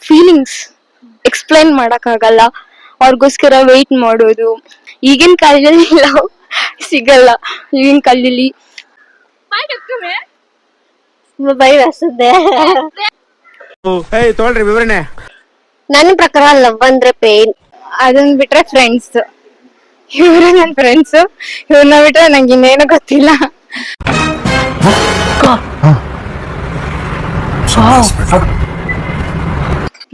Feelings explain ಮಾಡೋಕ್ಕಾಗಲ್ಲ. ಅವ್ರಿಗೋಸ್ಕರ weight ಮಾಡೋದು. ಈಗಿನ ಕಾಲದಲ್ಲಿ ಲವ್ ಸಿಗಲ್ಲ. ಈಗಿನ ಕಾಲದಲ್ಲಿ. ಬೈ ತೊಗೊಳ್ರಿ ವಿವರಣೆ. ನನ್ನ ಪ್ರಕಾರ ಲವ್ ಅಂದ್ರೆ ಪೇನ್ ಅದನ್ನ ಬಿಟ್ರೆ ಫ್ರೆಂಡ್ಸ್ ಇವರು ನನ್ನ ಫ್ರೆಂಡ್ಸ್ ಇವ್ರನ್ನ ಬಿಟ್ರೆ ನಂಗೆ ಇನ್ನೇನು ಗೊತ್ತಿಲ್ಲ.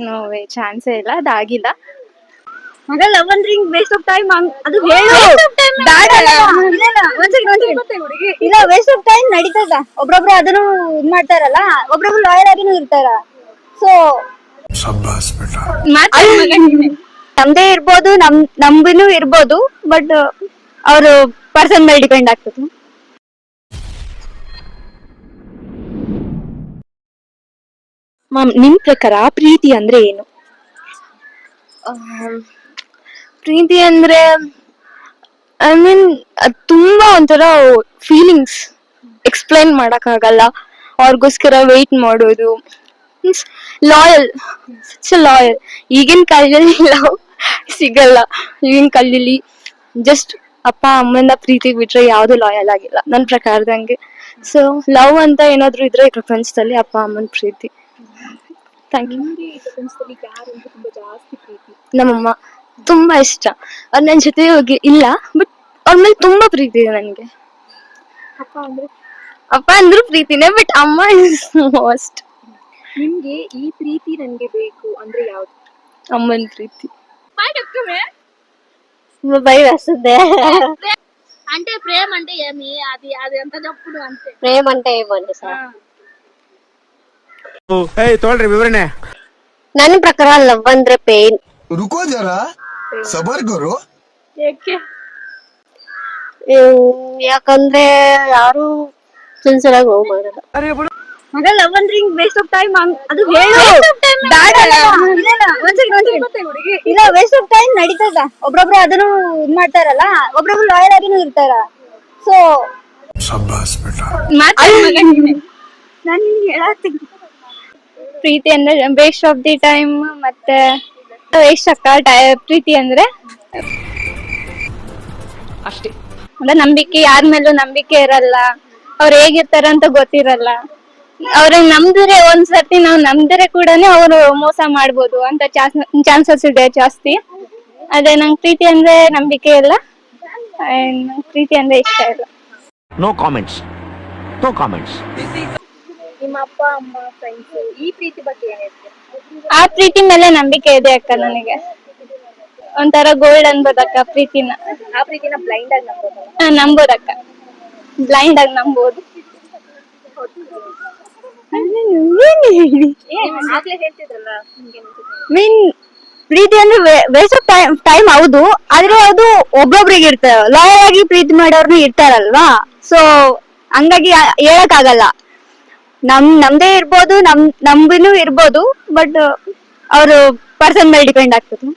ನೋವೇ ಚಾನ್ಸೇ ಇಲ್ಲ ಅದಾಗಿಲ್ಲ ಮಗ ಲವ್ ಅಂದ್ರೆ ಹಿಂಗ್ ವೇಸ್ಟ್ ಆಫ್ ಟೈಮ್ ಅದು ಹೇಳು ಇಲ್ಲ ವೇಸ್ಟ್ ಆಫ್ ಟೈಮ್ ನಡೀತದ. ಒಬ್ರೊಬ್ರು ಅದನ್ನು ಇದ್ ಮಾಡ್ತಾರಲ್ಲ ಒಬ್ರೊಬ್ರು ಲಾಯರ್ ಆಗಿನೂ ಇರ್ತಾರ. ಸೊ ನಮ್ದೇ ಇರ್ಬೋದು ನಮ್ ನಮ್ಬಿನೂ ಇರ್ಬೋದು ಬಟ್ ಅವ್ರು ಪರ್ಸನ್ ಮೇಲೆ ಡಿಪೆಂಡ್ ಆಗ್ತದೆ. ಮ್ಯಾಮ್ ನಿಮ್ ಪ್ರಕಾರ ಪ್ರೀತಿ ಅಂದ್ರೆ ಏನು? ಪ್ರೀತಿ ಅಂದ್ರೆ ಐ ಮೀನ್ ತುಂಬಾ ಒಂಥರ ಫೀಲಿಂಗ್ಸ್ ಎಕ್ಸ್ಪ್ಲೈನ್ ಮಾಡಕ್ಕಾಗಲ್ಲ. ಅವ್ರಿಗೋಸ್ಕರ ವೆಯ್ಟ್ ಮಾಡೋದು. ಮೀನ್ಸ್ ಲಾಯಲ್ ಸಚ್ ಲಾಯಲ್ ಈಗಿನ ಕಾಲದಲ್ಲಿ ಲವ್ ಸಿಗಲ್ಲ. ಈಗಿನ ಕಾಲದಲ್ಲಿ ಜಸ್ಟ್ ಅಪ್ಪ ಅಮ್ಮನ ಪ್ರೀತಿ ಬಿಟ್ರೆ ಯಾವ್ದು ಲಾಯಲ್ ಆಗಿಲ್ಲ. ನನ್ನ ಪ್ರಕಾರದಂಗೆ. ಸೊ ಲವ್ ಅಂತ ಏನಾದ್ರು ಇದ್ರೆ ಪ್ರಪಂಚದಲ್ಲಿ ಅಪ್ಪ, ಅಮ್ಮನ ಪ್ರೀತಿ. ಥ್ಯಾಂಕ್ ಯು ನಮ್ಮಮ್ಮ ತುಂಬಾ ಇಷ್ಟ ಅವ್ರು ನನ್ನ ಜೊತೆ ಹೋಗಿ ಇಲ್ಲ ಬಟ್ ಅವ್ರ ಮೇಲೆ ತುಂಬಾ ಪ್ರೀತಿ ಇದೆ ನನಗೆ ಅಪ್ಪ ಅಂದ್ರು ಪ್ರೀತಿನೇ ಬಟ್ ಅಮ್ಮ ಇಸ್ ಮೋಸ್ಟ್ ನಿಮ್ಗೆ ಈ ಪ್ರೀತಿ ನನ್ಗೆ ಬೇಕು ಅಂದ್ರೆ ಯಾವ್ದು ಅಮ್ಮನ ಪ್ರೀತಿ బై వస్తుంది అంటే ప్రేమ అంటే ఏమి అది అది ఎంత చెప్పుడు అంతే ప్రేమ అంటే ఏమండి సార్ ಏಯ್ ತೋಳ್ರಿ ವಿವರಣೆ. ನನ್ನ ಪ್ರಕಾರ ಲವ್ ಅಂದ್ರೆ ಪೇನ್ ರುಕೋ ಜರ. ಸಬರ್ ಗುರು. ಯಾಕಂದ್ರೆ ಯಾರು ಸಿನ್ಸಿಯರ್ ಆಗಿ ಲವ್ ಮಾಡಲ್ಲ ಮಗ ಲವ್ ಅಂದ್ರೆ ಹಿಂಗ್ ವೇಸ್ಟ್ ಆಫ್ ಟೈಮ್ ಅದು ಹೇಳು. ಬೇಡ ಇಲ್ಲ. ವೇಸ್ಟ್ ಆಫ್ ಟೈಮ್ ನಡೀತದ ಒಬ್ರೊಬ್ರು ಅದನ್ನು ಇದ್ ಮಾಡ್ತಾರಲ್ಲ ಒಬ್ರೊಬ್ರು ಲಾಯಲ್ ಆಗಿನೂ ಇರ್ತಾರ. ಸೊ ನಾನು ಹೇಳತ್ತೀನಿ ಪ್ರೀತಿ ಅಂದ್ರೆ ವೇಸ್ಟ್ ಆಫ್ ದಿ ಟೈಮ್ ಮತ್ತೆ ವೇಸ್ಟ್ ಅಕ್ಕ ಪ್ರೀತಿ ಅಂದ್ರೆ ಅಷ್ಟೇ. ಅಂದ್ರೆ ನಂಬಿಕೆ ಯಾರ ಮೇಲೂ ನಂಬಿಕೆ ಇರಲ್ಲ. ಅವ್ರು ಹೇಗಿರ್ತಾರ ಅಂತ ಗೊತ್ತಿರಲ್ಲ. ಅವ್ರನ್ನ ನಂಬಿದ್ರೆ ಒಂದ್ಸರ್ತಿ ನಾವು ನಂಬಿದ್ರೆ ಕೂಡ ಅವರು ಮೋಸ ಮಾಡ್ಬೋದು ಅಂತ ಚಾನ್ಸಸ್ ಇದೆ ಜಾಸ್ತಿ. ಅದೇ ನಂಗೆ ಪ್ರೀತಿ ಅಂದ್ರೆ ನಂಬಿಕೆ ಇಲ್ಲ. ಅಂಡ್ ನಂಗ್ ಪ್ರೀತಿ ಅಂದ್ರೆ ಇಷ್ಟ ಇಲ್ಲ. ನೋ ಕಾಮೆಂಟ್ಸ್ ನೋ ಕಾಮೆಂಟ್ಸ್ ನಿಮ್ಮ ಅಪ್ಪ ಅಮ್ಮ ಫ್ರೆಂಡ್ಸ್ ಈ ಪ್ರೀತಿ ಬಗ್ಗೆ ಏನ್ ಹೇಳ್ತೀರಾ? ಆ ಪ್ರೀತಿ ಮೇಲೆ ನಂಬಿಕೆ ಇದೆ ಅಕ್ಕ ನನಗೆ. ಒಂಥರ ಗೋಲ್ಡ್ ಅನ್ಬೋದಕ್ಕ ಪ್ರೀತಿನ. ಆ ಪ್ರೀತಿನ ಬ್ಲೈಂಡ್ ಆಗಿ ನಂಬೋದು? ಆ, ನಂಬೋದಕ್ಕ ಬ್ಲೈಂಡ್ ಆಗಿ ನಂಬೋದು. ಏನ್ ಆಗ್ಲೇ ಹೇಳ್ತಿದ್ರಲ್ಲ? ನಿಮ್ಗೆ ಮೀನ್ ಪ್ರೀತಿ ಅಂದ್ರೆ ವೇಸ್ಟ್ ಆಫ್ ಟೈಮ್ ಟೈಮ್ ಹೌದು. ಆದ್ರೆ ಅದು ಒಬ್ಬೊಬ್ರಿಗೆ ಇರ್ತಾರೆ ಲಾಯಲ್ ಆಗಿ ಪ್ರೀತಿ ಮಾಡೋರ್ನು ಇರ್ತಾರಲ್ವಾ? ಸೊ ಹಂಗಾಗಿ ಹೇಳಕ್ ಆಗಲ್ಲ ನಮ್ ನಮ್ದೇ ಇರ್ಬೋದು ನಮ್ ನಮ್ಬಿನೂ ಇರ್ಬೋದು ಬಟ್ ಅವರು ಪರ್ಸನ್ ಮೇಲೆ ಡಿಪೆಂಡ್ ಆಗ್ತದೆ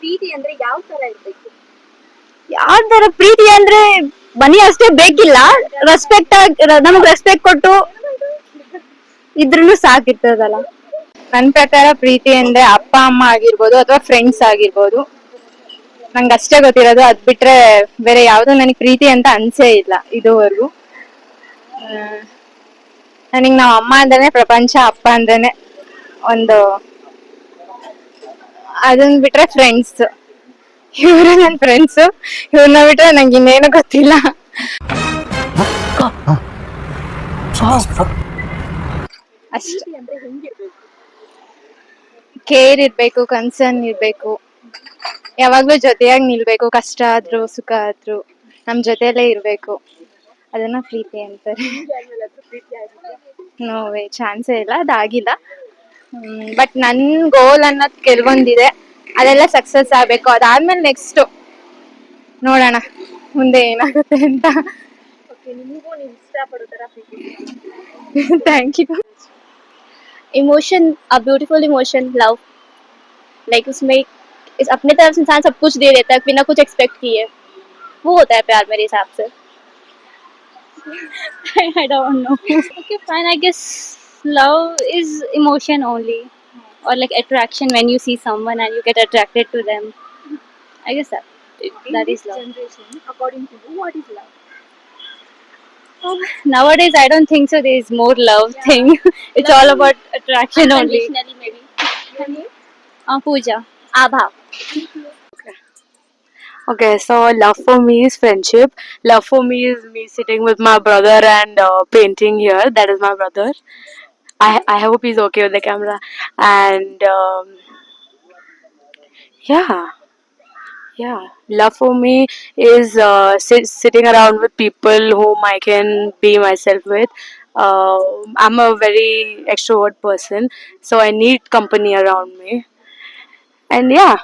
ಪ್ರೀತಿ ಅಂದ್ರೆ ಯಾವ ತರ ಇರ್ಬೇಕು? ಯಾವ ತರ ಪ್ರೀತಿ ಅಂದ್ರೆ ಮನಿ ಅಷ್ಟೇ ಬೇಕಿಲ್ಲ. ರೆಸ್ಪೆಕ್ಟ್ ನಮಗ್ ರೆಸ್ಪೆಕ್ಟ್ ಕೊಟ್ಟು ಇದ್ರೂ ಸಾಕಿರ್ತದಲ್ಲ ನನ್ ಪ್ರಕಾರ ಪ್ರೀತಿ ಅಂದ್ರೆ ಅಪ್ಪ ಅಮ್ಮ ಆಗಿರ್ಬೋದು ಅಥವಾ ಫ್ರೆಂಡ್ಸ್ ಆಗಿರ್ಬೋದು. ನಂಗೆ ಅಷ್ಟೇ ಗೊತ್ತಿರೋದು. ಅದ್ ಬಿಟ್ರೆ ಬೇರೆ ಯಾವ್ದು ನನಗೆ ಪ್ರೀತಿ ಅಂತ ಅನ್ಸೇ ಇಲ್ಲ ಇದುವರೆಗೂ. ನನಗೆ ನಾವು ಅಮ್ಮ ಅಂದ್ರೆ ಪ್ರಪಂಚ ಅಪ್ಪ ಅಂದ್ರೇನೆ ಒಂದು ಅದನ್ನ ಬಿಟ್ರೆ ಫ್ರೆಂಡ್ಸ್ ಇವರು ನನ್ನ ಫ್ರೆಂಡ್ಸ್ ಇವ್ರನ್ನ ಬಿಟ್ರೆ ನಂಗೆ ಇನ್ನೇನು ಗೊತ್ತಿಲ್ಲ. ಅಷ್ಟೇ. ಕೇರ್ ಇರ್ಬೇಕು ಕನ್ಸರ್ನ್ ಇರ್ಬೇಕು. ಯಾವಾಗ್ಲೂ ಜೊತೆಯಾಗಿ ನಿಲ್ಬೇಕು, ಕಷ್ಟ ಆದ್ರೂ, ಸುಖ ಆದ್ರೂ. ನಮ್ ಜೊತೆಯಲ್ಲೇ ಇರ್ಬೇಕು. ಅದನ್ನ ಪ್ರೀತಿ ಅಂತಾರೆ ನೋವೇ ಚಾನ್ಸೇ ಇಲ್ಲ ಅದಾಗಿಲ್ಲ ಬಟ್ ನನ್ ಗೋಲ್ ಅನ್ನೋದು ಕೆಲವೊಂದಿದೆ ಅದೆಲ್ಲ ಸಕ್ಸಸ್ ಆಗ್ಬೇಕು ಅದಾದ್ಮೇಲೆ ನೆಕ್ಸ್ಟ್ ನೋಡೋಣ ಮುಂದೆ ಏನಾಗುತ್ತೆ ಅಂತ ಓಕೆ ನಿಮಗೂ ನೀವು ಇಷ್ಟಪಡೋ ತರ ಪ್ರೀತಿ thank you emotion a beautiful emotion love like उसमें इस अपने तरफ से इंसान सब कुछ दे देता है बिना कुछ एक्सपेक्ट किए वो होता है प्यार मेरे हिसाब से I, I don't know. okay, fine. I guess love is emotion only, or like attraction when you see someone and you get attracted to them. I guess that that is love. generation, according to you, what is love? Oh, nowadays, I don't think so. There is more love Yeah. thing. it's Love all about attraction only. Maybe. Uh, Pooja, Abha. Thank you. Okay, so love for me is friendship. Love for me is me sitting with my brother and uh, painting here. That is my brother. I I hope he's okay with the camera. And um, yeah, yeah. Love for me is uh, sit, sitting around with people whom I can be myself with. Uh, I'm a very extrovert person, so I need company around me. And yeah,